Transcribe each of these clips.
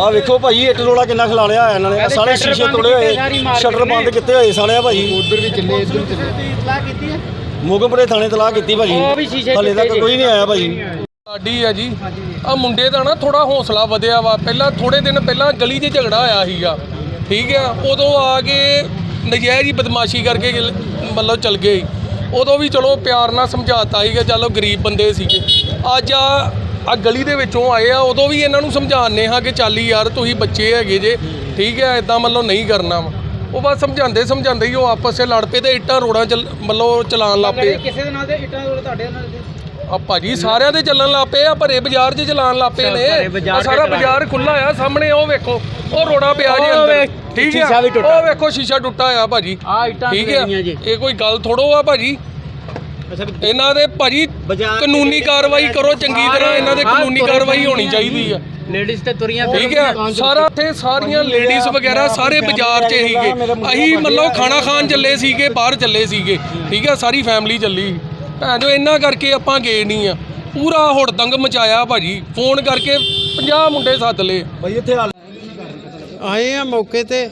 ਆ ਵੇਖੋ ਭਾਈ ਇੱਟ ਰੋਲਾ ਕਿੰਨਾ ਖਿਲਾ ਲਿਆ ਹੋਇਆ ਇਹਨਾਂ ਨੇ। ਸਾਰੇ ਸ਼ੀਸ਼ੇ ਤੋੜੇ ਹੋਏ ਸ਼ਟਰ ਬੰਦ। ਕੀਤੇ ਹੋਏ ਸਾਲਿਆ ਭਾਈ। ਉਧਰ ਵੀ ਚੱਲੇ ਇੱਧਰ ਵੀ ਚੱਲੇ ਇਤਲਾਹ ਕੀਤੀ ਹੈ? ਮੋਗਮਪੁਰੇ ਥਾਣੇ ਤਲਾਹ ਕੀਤੀ ਭਾਜੀ ਹਲੇ ਤੱਕ ਕੋਈ ਨਹੀਂ ਆਇਆ ਭਾਜੀ ਸਾਡੀ ਆ ਜੀ। ਆ ਮੁੰਡੇ ਦਾ ਨਾ ਥੋੜਾ ਹੌਸਲਾ ਵਧਿਆ ਵਾ। ਪਹਿਲਾਂ ਥੋੜੇ ਦਿਨ ਪਹਿਲਾਂ ਗਲੀ 'ਚ ਝਗੜਾ ਆਇਆ ਸੀਗਾ। ਠੀਕ ਆ? ਉਦੋਂ ਆ ਕੇ ਨਜਾਇਜ਼ ਹੀ ਬਦਮਾਸ਼ੀ ਕਰਕੇ ਮਤਲਬ ਚਲ ਗਏ। ਉਦੋਂ ਵੀ ਚਲੋ ਪਿਆਰ ਨਾਲ ਸਮਝਾਤਾ ਸੀਗਾ ਚਲੋ ਗਰੀਬ ਬੰਦੇ ਸੀਗੇ। ਅੱਜ ਆ ਆ ਗਲੀ ਦੇ ਵਿੱਚੋਂ ਆਏ ਆ ਉਦੋਂ ਵੀ ਇਹਨਾਂ ਨੂੰ ਸਮਝਾਉਂਦੇ ਹਾਂ ਕਿ ਚੱਲ ਯਾਰ ਤੁਸੀਂ ਬੱਚੇ ਹੈਗੇ ਜੇ ਠੀਕ ਹੈ ਇਦਾਂ ਮਤਲਬ ਨਹੀਂ ਕਰਨਾ ਵਾ। ਉਹ ਬਸ ਸਮਝਾਉਂਦੇ ਸਮਝਾਉਂਦੇ ਹੀ ਉਹ ਆਪਸ 'ਚ ਲੜ ਪਏ ਤੇ ਇੱਟਾਂ ਰੋੜਾਂ ਚ ਮਤਲਬ ਚਲਾਉਣ ਲੱਗ ਪਏ। ਕਿਸੇ ਦੇ ਨਾਲ ਦੇ ਇੱਟਾਂ ਰੋੜੇ ਤੁਹਾਡੇ ਨਾਲ ਦੇ? ਆ ਭਾਜੀ ਸਾਰਿਆਂ ਦੇ ਚੱਲਣ ਲੱਗ ਪਏ ਆ ਭਰੇ ਬਾਜ਼ਾਰ 'ਚ ਚਲਾਉਣ ਲੱਗ ਪਏ ਨੇ। ਆਹ ਸਾਰਾ ਬਾਜ਼ਾਰ ਖੁੱਲਾ ਆ ਸਾਹਮਣੇ ਉਹ ਵੇਖੋ ਉਹ ਰੋੜਾ ਪਿਆ ਜੀ ਅੰਦਰ। ਠੀਕ ਆ ਟੁੱਟਾ। ਉਹ ਵੇਖੋ ਸ਼ੀਸ਼ਾ ਟੁੱਟਾ ਆ ਭਾਜੀ। ਆ ਇੱਟਾਂ ਠੀਕ ਆ ਜੀ। ਇਹ ਕੋਈ ਗੱਲ ਥੋੜੋ ਆ ਭਾਜੀ। ਇਹਨਾਂ ਦੇ ਭਾਜੀ ਕਾਨੂੰਨੀ ਕਾਰਵਾਈ ਕਰੋ ਚੰਗੀ ਤਰ੍ਹਾਂ ਇਹਨਾਂ ਦੇ ਕਾਨੂੰਨੀ ਕਾਰਵਾਈ ਹੋਣੀ ਚਾਹੀਦੀ ਆ। ਲੇਡੀਜ਼ ਤੇ ਤੁਰੀਆਂ ਠੀਕ ਹੈ ਸਾਰਾ ਇੱਥੇ ਸਾਰੀਆਂ ਲੇਡੀਜ਼ ਵਗੈਰਾ ਸਾਰੇ ਬਾਜ਼ਾਰ 'ਚ ਸੀਗੇ। ਅਸੀਂ ਮਤਲਬ ਖਾਣਾ ਖਾਣ ਚੱਲੇ ਸੀਗੇ ਬਾਹਰ ਚੱਲੇ ਸੀਗੇ। ਠੀਕ ਹੈ ਸਾਰੀ ਫੈਮਿਲੀ ਚੱਲੀ। ਭੈਣ ਜੋ ਇੰਨਾ ਕਰਕੇ ਆਪਾਂ ਗਏ ਨਹੀਂ ਆ। ਪੂਰਾ ਹੁੜਦੰਗ ਮਚਾਇਆ ਭਾਜੀ। ਫੋਨ ਕਰਕੇ 50 ਮੁੰਡੇ ਸੱਦ ਲਏ। ਭਾਈ ਇੱਥੇ ਆਏ ਆ ਮੌਕੇ ਤੇ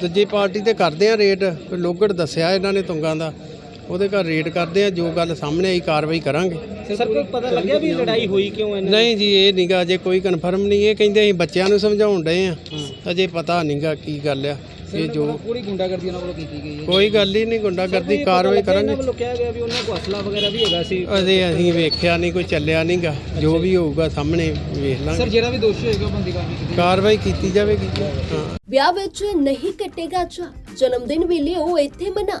ਦੂਜੀ ਪਾਰਟੀ ਤੇ ਕਰਦੇ ਆ ਕੋਈ ਲੋਗੜ ਦੱਸਿਆ ਇਹਨਾਂ ਨੇ ਤੁੰਗਾਂ ਦਾ। ਉਹਦੇ ਘਰ ਰੇਡ ਕਰਦੇ ਆ ਜੋ ਗੱਲ ਸਾਹਮਣੇ ਆਈ ਕਾਰਵਾਈ ਕਰਾਂਗੇ। ਸਰ ਕੋਈ ਪਤਾ ਲੱਗਿਆ ਵੀ ਲੜਾਈ ਹੋਈ ਕਿਉਂ ਹੈ ਨਹੀਂ ਜੀ ਇਹ ਨਹੀਂਗਾ ਅਜੇ ਕੋਈ ਕਨਫਰਮ ਨਹੀਂ ਇਹ ਕਹਿੰਦੇ ਅਸੀਂ ਬੱਚਿਆਂ ਨੂੰ ਸਮਝਾਉਣ ਡਏ ਆ। ਅਜੇ ਪਤਾ ਨਹੀਂਗਾ ਕੀ ਗੱਲ ਆ ਇਹ ਜੋ ਪੂਰੀ ਗੁੰਡਾਗਰਦੀ ਉਹਨਾਂ ਵੱਲੋਂ ਕੀਤੀ ਗਈ ਹੈ ਕੋਈ ਗੱਲ ਹੀ ਨਹੀਂ ਗੁੰਡਾਗਰਦੀ ਕਾਰਵਾਈ ਕਰਾਂਗੇ। ਉਹਨਾਂ ਵੱਲੋਂ ਕਿਹਾ ਗਿਆ ਵੀ ਉਹਨਾਂ ਕੋਲ ਅਸਲਾ ਵਗੈਰਾ ਵੀ ਹੈਗਾ ਸੀ। ਅਜੇ ਅਸੀਂ ਵੇਖਿਆ ਨਹੀਂ ਕੋਈ ਚੱਲਿਆ ਨਹੀਂਗਾ ਜੋ ਵੀ ਹੋਊਗਾ ਸਾਹਮਣੇ ਵੇਖ ਲਾਂਗੇ। ਜਿਹੜਾ ਵੀ ਦੋਸ਼ੀ ਹੋਏਗਾ ਬੰਦੀ ਕਾਰਵਾਈ ਕੀਤੀ ਕਾਰਵਾਈ ਕੀਤੀ ਜਾਵੇਗੀ ਹਾਂ। ਵਿਆਹ ਵਿੱਚ ਨਹੀਂ ਕੱਟੇਗਾ ਚਾ ਜਨਮ ਦਿਨ ਵੀ ਲਿਓ ਇੱਥੇ ਮਨਾ।